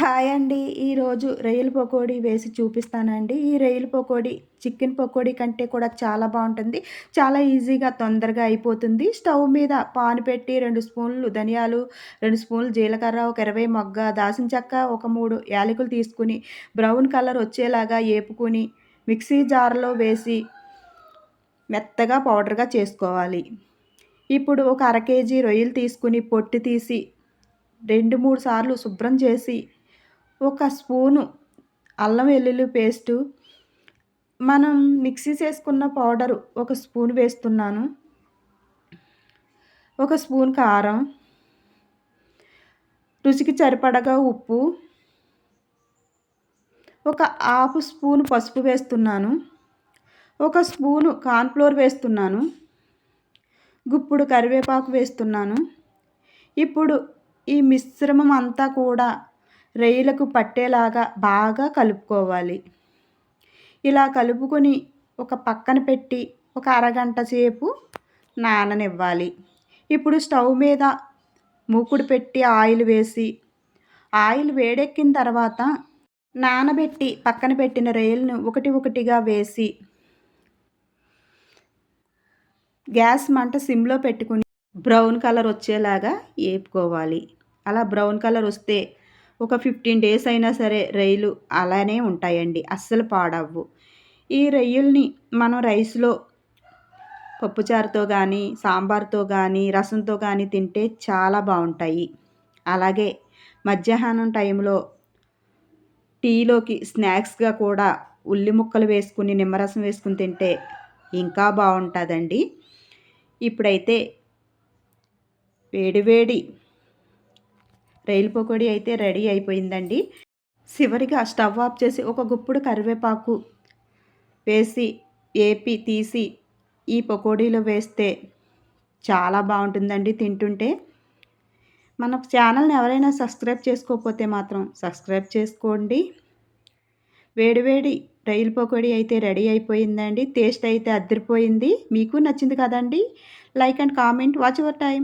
Hi అండి. ఈరోజు రొయ్యల పకోడీ వేసి చూపిస్తానండి. ఈ రొయ్యల పకోడీ చికెన్ పకోడీ కంటే కూడా చాలా బాగుంటుంది. చాలా ఈజీగా తొందరగా అయిపోతుంది. స్టవ్ మీద పాను పెట్టి రెండు స్పూన్లు ధనియాలు రెండు స్పూన్లు జీలకర్ర ఒక ఇరవై మొగ్గ దాసిన చెక్క ఒక మూడు యాలకులు తీసుకుని బ్రౌన్ కలర్ వచ్చేలాగా ఏపుకుని మిక్సీ జార్లో వేసి మెత్తగా పౌడర్గా చేసుకోవాలి. ఇప్పుడు ఒక అర కేజీ రొయ్యలు తీసుకుని పొట్టు తీసి రెండు మూడు సార్లు శుభ్రం చేసి ఒక స్పూను అల్లం వెల్లుల్లి పేస్టు. మనం మిక్సీ చేసుకున్న పౌడరు ఒక స్పూన్ వేస్తున్నాను. ఒక స్పూన్ కారం. రుచికి సరిపడగా ఉప్పు. ఒక హాఫ్ స్పూన్ పసుపు వేస్తున్నాను. ఒక స్పూను కార్న్ఫ్లోర్ వేస్తున్నాను. గుప్పుడు కరివేపాకు వేస్తున్నాను. ఇప్పుడు ఈ మిశ్రమం అంతా కూడా రొయ్యలకు పట్టేలాగా బాగా కలుపుకోవాలి. ఇలా కలుపుకొని ఒక పక్కన పెట్టి ఒక అరగంట సేపు నాననివ్వాలి. ఇప్పుడు స్టవ్ మీద మూకుడు పెట్టి ఆయిల్ వేసి ఆయిల్ వేడెక్కిన తర్వాత నానబెట్టి పక్కన పెట్టిన రొయ్యలను ఒకటి ఒకటిగా వేసి గ్యాస్ మంట సిమ్లో పెట్టుకుని బ్రౌన్ కలర్ వచ్చేలాగా వేపుకోవాలి అలా బ్రౌన్ కలర్ వస్తే ఒక ఫిఫ్టీన్ డేస్ అయినా సరే రొయ్యలు అలానే ఉంటాయండి అస్సలు పాడవ్వు. ఈ రొయ్యల్ని మనం రైస్లో పప్పుచారుతో కానీ సాంబార్తో కానీ రసంతో కానీ తింటే చాలా బాగుంటాయి. అలాగే మధ్యాహ్నం టైంలో టీలోకి స్నాక్స్గా కూడా ఉల్లి ముక్కలు వేసుకుని నిమ్మరసం వేసుకుని తింటే ఇంకా బాగుంటుందండి. ఇప్పుడైతే వేడివేడి రైలు పకోడీ అయితే రెడీ అయిపోయిందండి. చివరిగా స్టవ్ ఆఫ్ చేసి ఒక గుప్పుడు కరివేపాకు వేసి ఏపి తీసి ఈ పకోడీలో వేస్తే చాలా బాగుంటుందండి తింటుంటే. మన ఛానల్ని ఎవరైనా సబ్స్క్రైబ్ చేసుకోకపోతే మాత్రం సబ్స్క్రైబ్ చేసుకోండి. వేడివేడి రైలు పకోడీ అయితే రెడీ అయిపోయిందండి. టేస్ట్ అయితే అద్దరిపోయింది. మీకు నచ్చింది కదండి? Like and comment. Watch your time